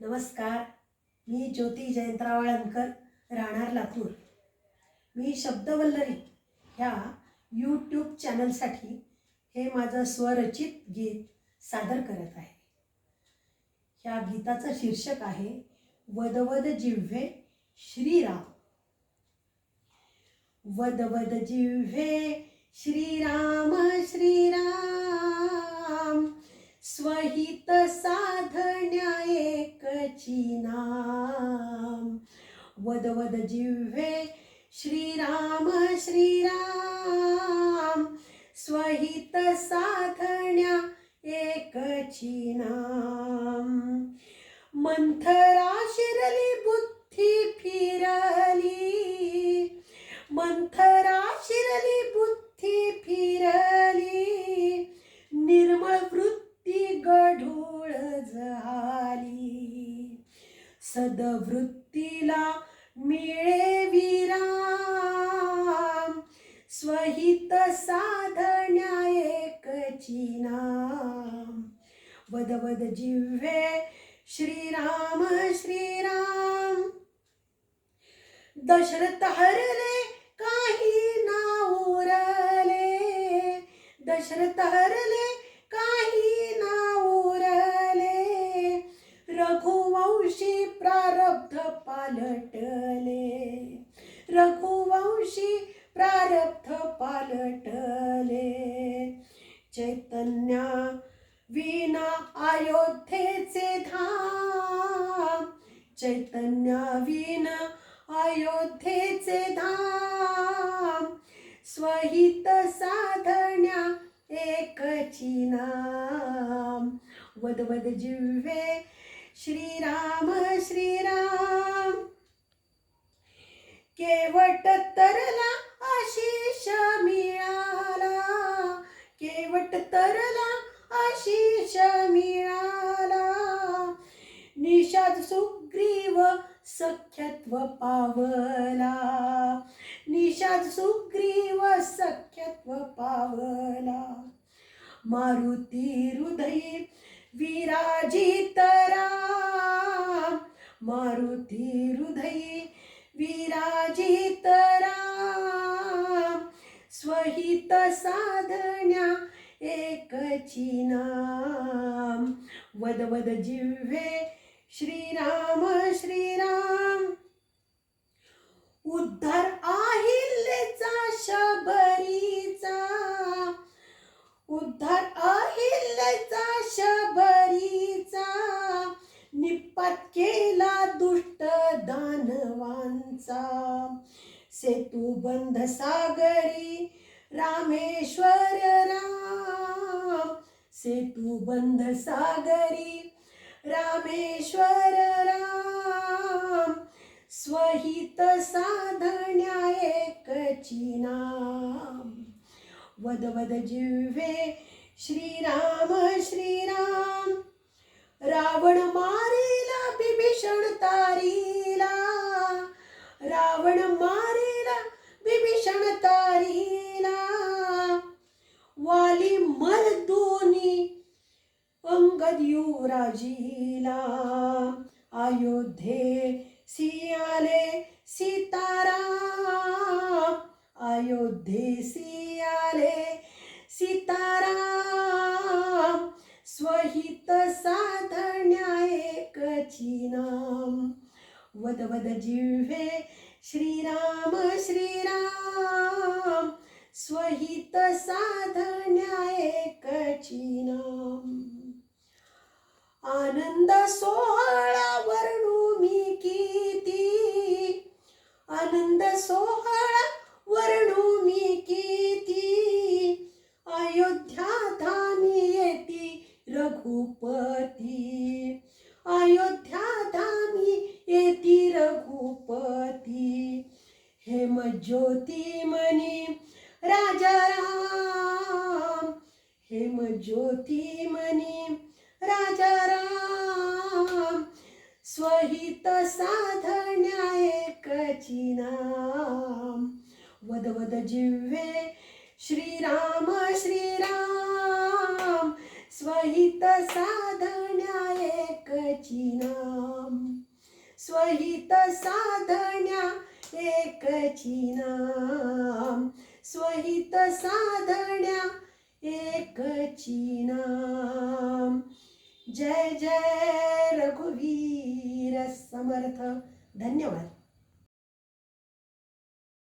नमस्कार. मी ज्योती जयंतराव वाळंकर राहणार लातूर. मी शब्दवल्लरी ह्या यूट्यूब चॅनलसाठी हे माझं स्वरचित गीत सादर करत आहे. ह्या गीताचं शीर्षक आहे वदवद जिव्हे श्रीराम. वदवद जिव्हे श्रीराम श्रीराम. स्वहित साधण्या एकची नाम. वद जिव्हे श्रीराम श्रीराम. स्वहित साधण्या एकची नाम. मंथरा शिरली बुद्धी सदवृत्तीला मिळे विराम. स्वहित साधण्या एकची नाम. वदवद जिव्हे श्रीराम श्रीराम. दशरथ हरले काही ना उरले. दशरथ हरले पालटले. रघुवंशी प्रारब्ध पालटले. चैतन्या विना अयोध्येचे धाम. चैतन्या विना अयोध्येचे धाम. स्वहित साधण्या एकची नाम. वदवद जिव्हे श्रीराम श्रीराम. केवट तरला आशिष मिळाला. केवट तरला आशिष मिळाला. निषाद सुग्रीव सख्यत्व पावला. निषाद सुग्रीव सख्यत्व पावला. मारुती हृदय विराजितरा. मारुती हृदय स्वहित साधण्या एकची नाम. वदवद जिव्हे श्रीराम श्रीराम. उद्धार आहिल्लेचा शबरीचा. उद्धार अहिल्लेचा शबरीचा. निपात केला दुष्ट दानवांचा. सेतू बंध सागरी रामेश्वर राम सेतू बंध सागरी। रामेश्वर राम स्वहित साधण्या एकची नाम। वदवद जिव्हे श्रीराम श्रीराम रावण मारे मर्दोनी मल अंगद युवराजीला. अयोध्ये सियाले सीताराम अयोध्ये सियाले सीताराम स्वहित साधण्या एकची नाम. वद वद जिव्हे श्रीराम श्रीराम. स्वहित साधण्या एकची आनंद सोहळा वर्णू मी किती आनंद सोहळा वर्णू मी किती अयोध्या धामी येती रघुपती. अयोध्या धामी येती रघुपती. हेम ज्योती राजा राम. हेम ज्योती मनी राजा राम. स्वहित साधण्या एकची नाम. वद वद जिव्हे श्रीराम श्रीराम. स्वहित साधण्या एकची नाम. स्वहित साधण्या एकची नाम. स्वहित साधण्या एकची नाम. जय जय रघुवीर समर्थ. धन्यवाद.